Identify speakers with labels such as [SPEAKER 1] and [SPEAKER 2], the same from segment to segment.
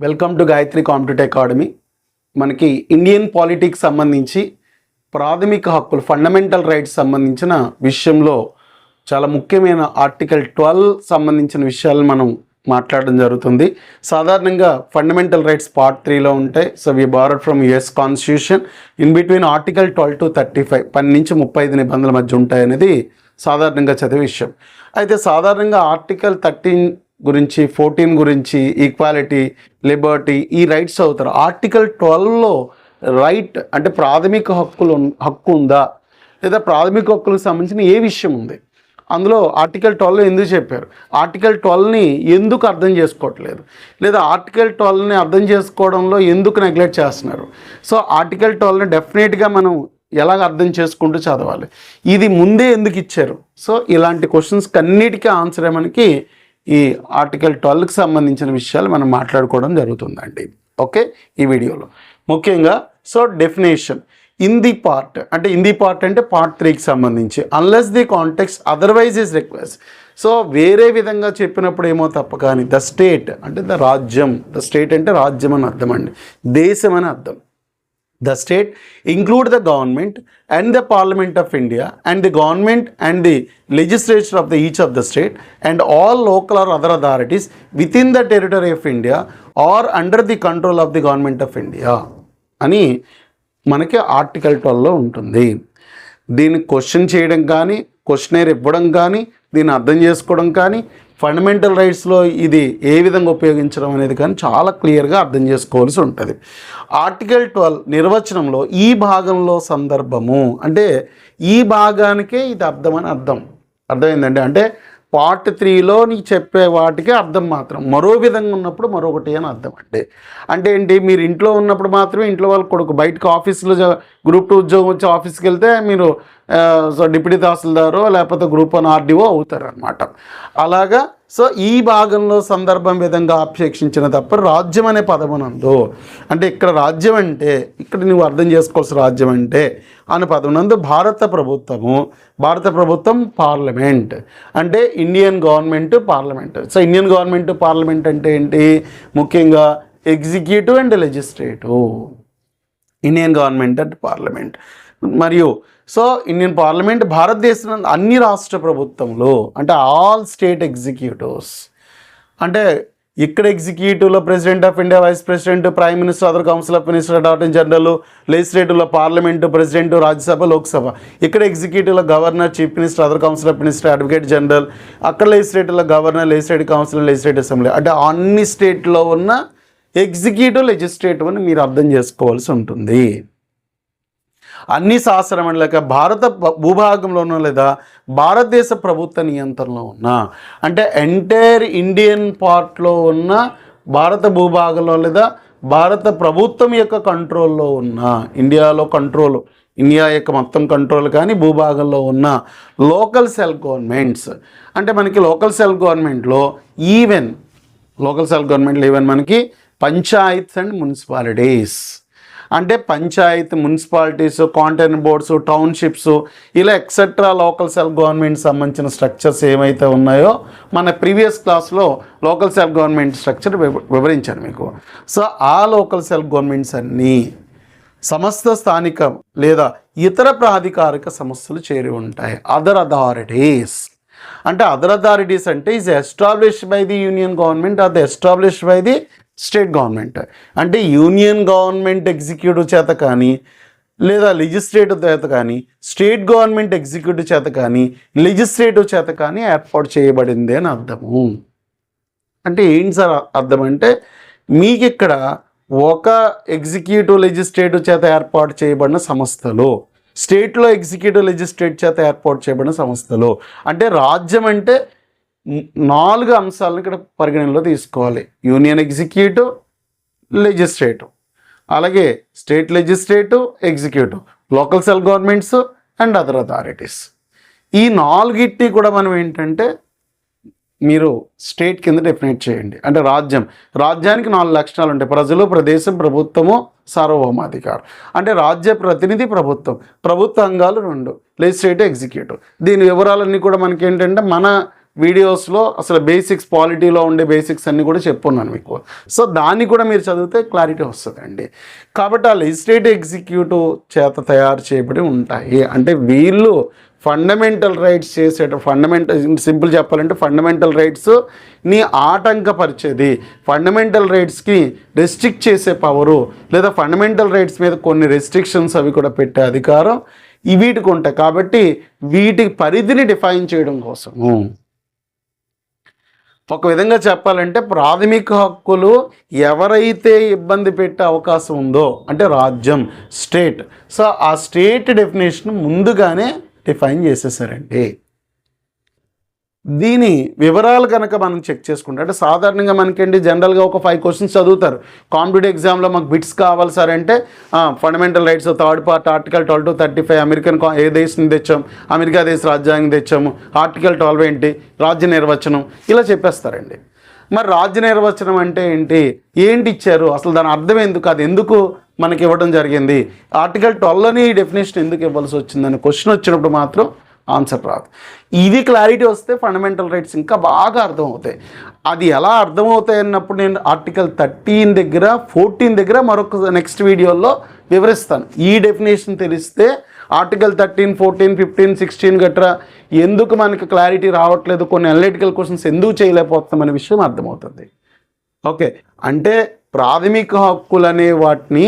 [SPEAKER 1] Welcome to Gayatri competitive academy మనకి Indian politics సంబంధించి ప్రాథమిక హక్కులు ఫండమెంటల్ రైట్స్ సంబంధించిన విషయంలో చాలా ముఖ్యమైన ఆర్టికల్ ట్వెల్వ్ సంబంధించిన విషయాలు మనం మాట్లాడడం జరుగుతుంది. సాధారణంగా ఫండమెంటల్ రైట్స్ పార్ట్ త్రీలో ఉంటాయి. So we borrowed from US constitution in between article twelve to thirty five పది నుంచి ముప్పై ఐదు నిబంధనల మధ్య ఉంటాయనేది సాధారణంగా చదివే విషయం. అయితే సాధారణంగా ఆర్టికల్ థర్టీన్ గురించి ఫోర్టీన్ గురించి ఈక్వాలిటీ లిబర్టీ ఈ రైట్స్ అవుతారు. ఆర్టికల్ ట్వెల్వ్లో రైట్ అంటే ప్రాథమిక హక్కులు హక్కు ఉందా? లేదా ప్రాథమిక హక్కులకు సంబంధించిన ఏ విషయం ఉంది? అందులో ఆర్టికల్ ట్వెల్వ్ ఎందుకు చెప్పారు? ఆర్టికల్ ట్వెల్వ్ని ఎందుకు అర్థం చేసుకోవట్లేదు? లేదా ఆర్టికల్ ట్వెల్వ్ని అర్థం చేసుకోవడంలో ఎందుకు నెగ్లెక్ట్ చేస్తున్నారు? సో ఆర్టికల్ ట్వెల్వ్ని డెఫినెట్గా మనం ఎలాగ అర్థం చేసుకుంటూ చదవాలి? ఇది ముందే ఎందుకు ఇచ్చారు? సో ఇలాంటి క్వశ్చన్స్కి అన్నిటికీ ఆన్సర్ మనకి ఈ ఆర్టికల్ ట్వెల్వ్కి సంబంధించిన విషయాలు మనం మాట్లాడుకోవడం జరుగుతుందండి. ఓకే? ఈ వీడియోలో. ముఖ్యంగా so definition. In the part అంటే ఇన్ ది పార్ట్ అంటే పార్ట్ త్రీకి సంబంధించి. Unless the context otherwise is request so వేరే విధంగా చెప్పినప్పుడు ఏమో తప్ప కానీ ద స్టేట్ అంటే ద రాజ్యం. ద స్టేట్ అంటే రాజ్యం అని అర్థం అండి. దేశం అని అర్థం. The state include the government and the parliament of India and the government and the legislature of the each of the state and all local or other authorities within the territory of India or under the control of the government of India అని మనకి article ట్వెల్వ్లో ఉంటుంది. దీన్ని question చేయడం కానీ questionnaire ఇవ్వడం కానీ దీన్ని అర్థం చేసుకోవడం కానీ ఫండమెంటల్ రైట్స్లో ఇది ఏ విధంగా ఉపయోగించడం అనేది కానీ చాలా క్లియర్గా అర్థం చేసుకోవాల్సి ఉంటుంది. ఆర్టికల్ ట్వెల్వ్ నిర్వచనంలో ఈ భాగంలో సందర్భము అంటే ఈ భాగానికే ఇది అర్థం అని అర్థం. అర్థమైందండి? అంటే పార్ట్ త్రీలో నీకు చెప్పే వాటికి అర్థం మాత్రం. మరో విధంగా ఉన్నప్పుడు మరొకటి అని అర్థం అంటే అంటే ఏంటి? మీరు ఇంట్లో ఉన్నప్పుడు మాత్రమే ఇంట్లో వాళ్ళ కొడుకు బయటకు ఆఫీస్లో గ్రూప్ టూ ఉద్యోగం వచ్చి ఆఫీస్కి వెళ్తే మీరు సో డిప్యూటీ తహసీల్దారో లేకపోతే గ్రూప్ వన్ ఆర్డీఓ అవుతారు అనమాట అలాగా సో ఈ భాగంలో సందర్భం విధంగా ఆపేక్షించిన తప్ప రాజ్యం అనే పదమునందు అంటే ఇక్కడ రాజ్యం అంటే ఇక్కడ నువ్వు అర్థం చేసుకోవాల్సిన రాజ్యం అంటే అనే పదమునందు భారత ప్రభుత్వము భారత ప్రభుత్వం పార్లమెంట్ అంటే Indian government parliament. So Indian government parliament అంటే ఏంటి? ముఖ్యంగా executive and legislative. Indian government and parliament. మరియు సో ఇండియన్ పార్లమెంట్ భారతదేశం అన్ని రాష్ట్ర ప్రభుత్వంలో అంటే ఆల్ స్టేట్ ఎగ్జిక్యూటివ్స్ అంటే ఇక్కడ ఎగ్జిక్యూటివ్లో president of India vice president prime minister other council of minister attorney general లెజిస్లేటివ్లో parliament president Rajya Sabha Lok Sabha. ఇక్కడ ఎగ్జిక్యూటివ్లో governor chief minister other council of minister advocate general అక్కడ లెజిస్లేటివ్లో governor legislative council legislative assembly. అంటే అన్ని స్టేట్లో ఉన్న executive legislative అని మీరు అర్థం చేసుకోవాల్సి ఉంటుంది. అన్ని శాస్త్ర లేక భారత భూభాగంలోనూ లేదా భారతదేశ ప్రభుత్వ నియంత్రణలో ఉన్న అంటే ఎంటైర్ ఇండియన్ పార్ట్లో ఉన్న భారత భూభాగంలో లేదా భారత ప్రభుత్వం యొక్క కంట్రోల్లో ఉన్న ఇండియాలో కంట్రోల్ ఇండియా యొక్క మొత్తం కంట్రోల్ కానీ భూభాగంలో ఉన్న లోకల్ సెల్ గవర్నమెంట్స్. అంటే మనకి లోకల్ సెల్ గవర్నమెంట్లో ఈవెన్ లోకల్ సెల్ గవర్నమెంట్లో ఈవెన్ మనకి పంచాయత్స్ అండ్ మున్సిపాలిటీస్. అంటే panchayat municipalities cantonment boards townships ఇలా ఎక్సెట్రా లోకల్ సెల్ఫ్ గవర్నమెంట్ సంబంధించిన స్ట్రక్చర్స్ ఏమైతే ఉన్నాయో మన ప్రీవియస్ క్లాస్లో లోకల్ సెల్ఫ్ గవర్నమెంట్ స్ట్రక్చర్ వివ- వివరించాను మీకు. సో ఆ లోకల్ సెల్ఫ్ గవర్నమెంట్స్ అన్నీ సమస్త స్థానిక లేదా ఇతర ప్రాధికారిక సంస్థలు చేరి ఉంటాయి. అదర్ అథారిటీస్ అంటే అదర్ అథారిటీస్ అంటే is established by the union government or the established by the state government. అంటే యూనియన్ గవర్నమెంట్ ఎగ్జిక్యూటివ్ చేత కానీ లేదా లెజిస్లేటివ్ చేత కానీ స్టేట్ గవర్నమెంట్ ఎగ్జిక్యూటివ్ చేత కానీ లెజిస్లేటివ్ చేత కానీ ఏర్పాటు చేయబడింది అని అర్థము. అంటే ఏంటి సార్ అర్థం అంటే మీకు ఇక్కడ ఒక ఎగ్జిక్యూటివ్ లెజిస్లేటివ్ చేత ఏర్పాటు చేయబడిన సంస్థలు స్టేట్లో ఎగ్జిక్యూటివ్ లెజిస్లేట్ చేత ఏర్పాటు చేయబడిన సంస్థలు అంటే రాజ్యం అంటే నాలుగు అంశాలను ఇక్కడ పరిగణనలో తీసుకోవాలి. Union executive legislative. అలాగే state legislative executive. Local self governments and other authorities. ఈ నాలుగిట్టి కూడా మనం ఏంటంటే మీరు స్టేట్ కింద డెఫినేట్ చేయండి. అంటే రాజ్యం. రాజ్యానికి నాలుగు లక్షణాలు ఉంటాయి. ప్రజలు ప్రదేశం ప్రభుత్వము సార్వభౌమాధికారం. అంటే రాజ్య ప్రతినిధి ప్రభుత్వం. ప్రభుత్వ అంగాలు రెండు. లెజిస్లేటివ్ ఎగ్జిక్యూటివ్ దీని వివరాలన్నీ కూడా మనకి ఏంటంటే మన వీడియోస్లో అసలు బేసిక్స్ పాలిటీలో ఉండే బేసిక్స్ అన్నీ కూడా చెప్పున్నాను మీకు. సో దాన్ని కూడా మీరు చదివితే క్లారిటీ వస్తుందండి. కాబట్టి ఆ లెజిస్లేటివ్ ఎగ్జిక్యూటివ్ చేత తయారు చేయబడి ఉంటాయి. అంటే వీళ్ళు ఫండమెంటల్ రైట్స్ చేసేట ఫండమెంటల్ సింపుల్ చెప్పాలంటే ఫండమెంటల్ రైట్స్ని ఆటంకపరిచేది. ఫండమెంటల్ రైట్స్కి రెస్ట్రిక్ట్ చేసే పవరు లేదా ఫండమెంటల్ రైట్స్ మీద కొన్ని రెస్ట్రిక్షన్స్ అవి కూడా పెట్టే అధికారం ఈ వీటికి ఉంటాయి. కాబట్టి వీటి పరిధిని డిఫైన్ చేయడం కోసము ఒక విధంగా చెప్పాలంటే ప్రాథమిక హక్కులు ఎవరైతే ఇబ్బంది పెట్టే అవకాశం ఉందో అంటే రాజ్యం స్టేట్. సో ఆ స్టేట్ డెఫినేషన్ ముందుగానే డిఫైన్ చేసేసారండి. దీని వివరాలు కనుక మనం చెక్ చేసుకుంటే అంటే సాధారణంగా మనకండి జనరల్గా ఒక ఫైవ్ క్వశ్చన్స్ చదువుతారు. కాంపిటేటివ్ ఎగ్జామ్లో మాకు బిట్స్ కావాలి సార్ అంటే fundamental rights third part article twelve to thirty five American ఏ దేశం తెచ్చాం అమెరికా దేశ రాజ్యాంగం తెచ్చాము ఆర్టికల్ ట్వెల్వ్ ఏంటి రాజ్య నిర్వచనం ఇలా చెప్పేస్తారండి. మరి రాజ్య నిర్వచనం అంటే ఏంటి ఏంటి ఇచ్చారు అసలు దాని అర్థం ఎందుకు అది ఎందుకు మనకి ఇవ్వడం జరిగింది? ఆర్టికల్ ట్వెల్వ్ని ఈ డెఫినేషన్ ఎందుకు ఇవ్వాల్సి వచ్చిందని క్వశ్చన్ వచ్చినప్పుడు మాత్రం ఆన్సర్ రాదు. ఇది క్లారిటీ వస్తే ఫండమెంటల్ రైట్స్ ఇంకా బాగా అర్థమవుతాయి. అది ఎలా అర్థమవుతాయి అన్నప్పుడు నేను ఆర్టికల్ థర్టీన్ దగ్గర ఫోర్టీన్ దగ్గర మరొక నెక్స్ట్ వీడియోలో వివరిస్తాను. ఈ డెఫినేషన్ తెలిస్తే article thirteen fourteen fifteen sixteen గట్రా ఎందుకు మనకి క్లారిటీ రావట్లేదు కొన్ని అనలిటికల్ క్వశ్చన్స్ ఎందుకు చేయలేకపోతున్నాం అనే విషయం అర్థమవుతుంది. ఓకే. అంటే ప్రాథమిక హక్కులు అనే వాటిని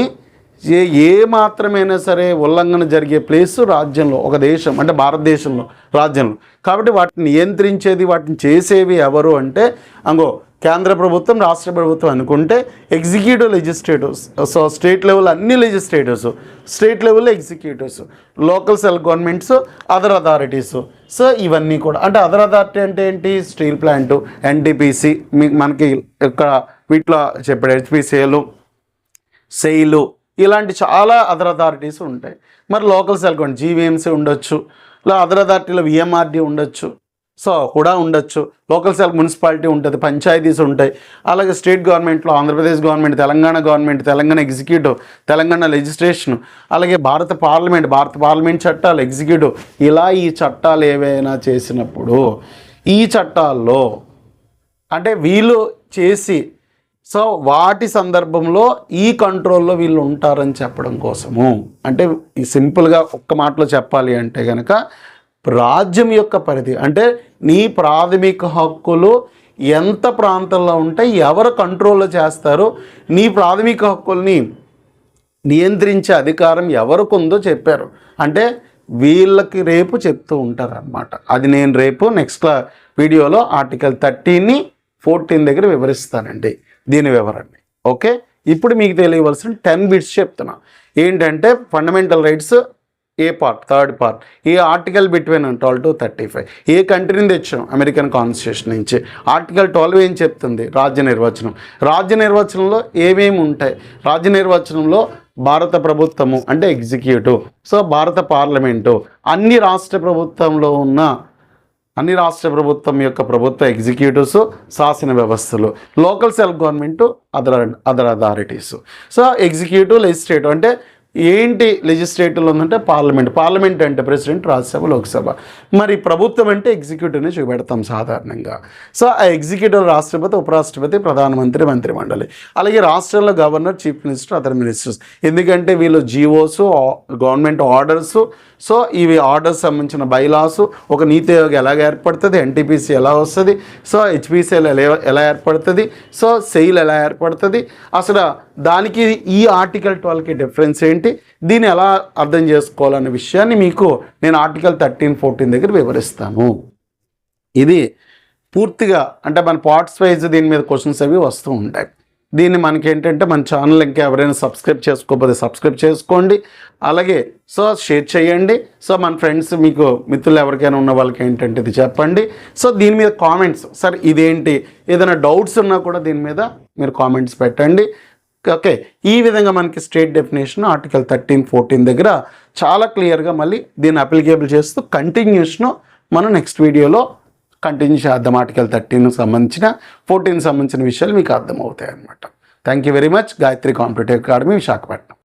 [SPEAKER 1] ఏ ఏ మాత్రమైనా సరే ఉల్లంఘన జరిగే ప్లేస్ రాజ్యంలో ఒక దేశం అంటే భారతదేశంలో రాజ్యంలో. కాబట్టి వాటిని నియంత్రించేది వాటిని చేసేవి ఎవరు అంటే అంగో కేంద్ర ప్రభుత్వం రాష్ట్ర ప్రభుత్వం అనుకుంటే executive legislatives so state level అన్ని లెజిస్లేటివ్స్ స్టేట్ లెవెల్లో executives local self governments other authorities. So ఇవన్నీ కూడా అంటే అదర్ అథారిటీ అంటే ఏంటి? స్టీల్ ప్లాంట్ ఎన్టీపీసీ మనకి ఇక్కడ వీటిలో చెప్పాడు హెచ్పిసిఏలు సెయిలు ఇలాంటి చాలా అదర్ అథారిటీస్ ఉంటాయి. మరి లోకల్ సెల్ కొన్ని జీవీఎంసీ ఉండొచ్చు ఇలా అదర్ అథారిటీలో విఎంఆర్డీ ఉండొచ్చు సో కూడా ఉండొచ్చు లోకల్ సెల్ మున్సిపాలిటీ ఉంటుంది పంచాయతీస్ ఉంటాయి. అలాగే స్టేట్ గవర్నమెంట్లో Andhra Pradesh government Telangana government Telangana executive Telangana legislation అలాగే భారత పార్లమెంట్ భారత పార్లమెంట్ చట్టాలు ఎగ్జిక్యూటివ్ ఇలా ఈ చట్టాలు ఏవైనా చేసినప్పుడు ఈ చట్టాల్లో అంటే వీళ్ళు చేసి సో వాటి సందర్భంలో ఈ కంట్రోల్లో వీళ్ళు ఉంటారని చెప్పడం కోసము. అంటే ఈ సింపుల్గా ఒక్క మాటలో చెప్పాలి అంటే కనుక రాజ్యం యొక్క పరిధి అంటే నీ ప్రాథమిక హక్కులు ఎంత ప్రాంతంలో ఉంటే ఎవరు కంట్రోల్లో చేస్తారో నీ ప్రాథమిక హక్కుల్ని నియంత్రించే అధికారం ఎవరికి ఉందో చెప్పారు. అంటే వీళ్ళకి రేపు చెప్తూ ఉంటారు అనమాట అది నేను రేపు నెక్స్ట్ వీడియోలో ఆర్టికల్ థర్టీని ఫోర్టీన్ దగ్గర వివరిస్తానండి. దీని వివరాన్ని. ఓకే? ఇప్పుడు మీకు తెలియవలసిన టెన్ బిట్స్ చెప్తున్నా. ఏంటంటే ఫండమెంటల్ రైట్స్ ఏ part third part A article between twelve to thirty five ఏ కంట్రీని తెచ్చాం అమెరికన్ కాన్స్టిట్యూషన్ నుంచి. ఆర్టికల్ ట్వెల్వ్ ఏం చెప్తుంది? రాజ్య నిర్వచనం. రాజ్య నిర్వచనంలో ఏమేమి ఉంటాయి? రాజ్య నిర్వచనంలో భారత ప్రభుత్వము అంటే ఎగ్జిక్యూటివ్ సో భారత పార్లమెంటు అన్ని రాష్ట్ర ప్రభుత్వంలో ఉన్న అన్ని రాష్ట్ర ప్రభుత్వం యొక్క ప్రభుత్వ ఎగ్జిక్యూటివ్స్ శాసన వ్యవస్థలు local self government other other authorities. So executive legislative అంటే ఏంటి లెజిస్లేటివ్లో ఉందంటే పార్లమెంట్. పార్లమెంట్ అంటే ప్రెసిడెంట్ రాజ్యసభ లోక్సభ. మరి ప్రభుత్వం అంటే ఎగ్జిక్యూటివ్ని చూపెడతాం సాధారణంగా. సో ఆ ఎగ్జిక్యూటివ్ రాష్ట్రపతి ఉపరాష్ట్రపతి ప్రధానమంత్రి మంత్రిమండలి. అలాగే రాష్ట్రంలో governor chief minister other ministers. ఎందుకంటే వీళ్ళు జీవోస్ గవర్నమెంట్ ఆర్డర్స్ సో ఇవి ఆర్డర్స్ సంబంధించిన బైలాస్ ఒక నీతి ఆయోగ్ ఎలాగ ఏర్పడుతుంది ఎన్టీపీసీ ఎలా వస్తుంది సో హెచ్పిసిఎల్ ఎలా ఎలా ఏర్పడుతుంది సో సెయిల్ ఎలా ఏర్పడుతుంది అసలు దానికి ఈ ఆర్టికల్ ట్వెల్వ్కి డిఫరెన్స్ ఏంటి దీన్ని ఎలా అర్థం చేసుకోవాలనే విషయాన్ని మీకు నేను ఆర్టికల్ థర్టీన్ ఫోర్టీన్ దగ్గర వివరిస్తాను. ఇది పూర్తిగా అంటే మన పార్ట్స్ వైజ్ దీని మీద క్వశ్చన్స్ అవి వస్తూ ఉంటాయి. దీన్ని మనకి ఏంటంటే మన ఛానల్ ఇంకా ఎవరైనా సబ్స్క్రైబ్ చేసుకోకపోతే సబ్స్క్రైబ్ చేసుకోండి. అలాగే సో షేర్ చేయండి. సో మన ఫ్రెండ్స్ మీకు మిత్రులు ఎవరికైనా ఉన్న వాళ్ళకి ఏంటంటే ఇది చెప్పండి. సో దీని మీద కామెంట్స్. సార్ ఇదేంటి? ఏదైనా డౌట్స్ ఉన్నా కూడా దీని మీద మీరు కామెంట్స్ పెట్టండి. ఓకే ఈ విధంగా మనకి state definition article thirteen fourteen దగ్గర చాలా క్లియర్గా మళ్ళీ దీన్ని అప్లికేబుల్ చేస్తూ కంటిన్యూషన్ మనం నెక్స్ట్ వీడియోలో కంటిన్యూ చేద్దాం ఆర్టికల్ థర్టీన్ సంబంధించిన ఫోర్టీన్ సంబంధించిన విషయాలు మీకు అర్థమవుతాయి అనమాట thank you very much Gayatri competitive academy Visakhapatnam